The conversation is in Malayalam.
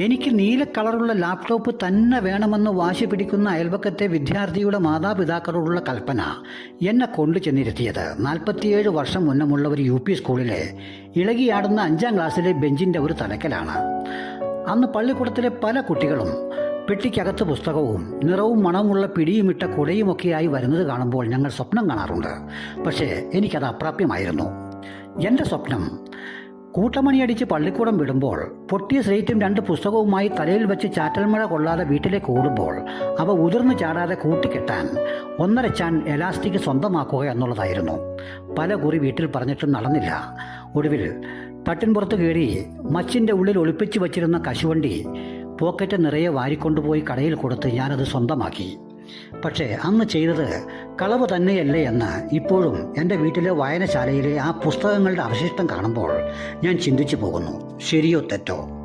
എനിക്ക് നീല കളറുള്ള ലാപ്ടോപ്പ് തന്നെ വേണമെന്ന് വാശി പിടിക്കുന്ന അയൽവക്കത്തെ വിദ്യാർത്ഥിയുടെ മാതാപിതാക്കളോടുള്ള കൽപ്പന എന്നെ കൊണ്ടു ചെന്നിരുത്തിയത്. നാൽപ്പത്തിയേഴ് വർഷം മുന്നമുള്ള ഒരു യു പി സ്കൂളിലെ ഇളകിയാടുന്ന അഞ്ചാം ക്ലാസ്സിലെ ബെഞ്ചിന്റെ ഒരു തലക്കലാണ് അന്ന് പള്ളിക്കൂടത്തിലെ പല കുട്ടികളും പെട്ടിക്കകത്ത് പുസ്തകവും നിറവും മണവുമുള്ള പിടിയുമിട്ട കുടയുമൊക്കെയായി വരുന്നത് കാണുമ്പോൾ ഞങ്ങൾ സ്വപ്നം കാണാറുണ്ട്. പക്ഷേ എനിക്കത് അപ്രാപ്യമായിരുന്നു. എന്റെ സ്വപ്നം കൂട്ടമണിയടിച്ച് പള്ളിക്കൂടം വിടുമ്പോൾ പൊട്ടിയ സ്ലേറ്റും രണ്ട് പുസ്തകവുമായി തലയിൽ വെച്ച് ചാറ്റൽമഴ കൊള്ളാതെ വീട്ടിലേക്ക് ഓടുമ്പോൾ അവ ഉതിർന്നു ചാടാതെ കൂട്ടിക്കെട്ടാൻ ഒന്നര ചാൻ എലാസ്റ്റിക് സ്വന്തമാക്കുക എന്നുള്ളതായിരുന്നു. പല കുറി വീട്ടിൽ പറഞ്ഞിട്ടും നടന്നില്ല. ഒടുവിൽ തട്ടിൻപുറത്ത് കയറി മച്ചിന്റെ ഉള്ളിൽ ഒളിപ്പിച്ചു വച്ചിരുന്ന കശുവണ്ടി പോക്കറ്റ് നിറയെ വാരിക്കൊണ്ടുപോയി കടയിൽ കൊടുത്ത് ഞാനത് സ്വന്തമാക്കി. പക്ഷേ അന്ന് ചെയ്തത് കളവ് തന്നെയല്ലേ എന്ന് ഇപ്പോഴും എന്റെ വീട്ടിലെ വായനശാലയിലെ ആ പുസ്തകങ്ങളുടെ അവശിഷ്ടം കാണുമ്പോൾ ഞാൻ ചിന്തിച്ചു പോകുന്നു. ശരിയോ തെറ്റോ?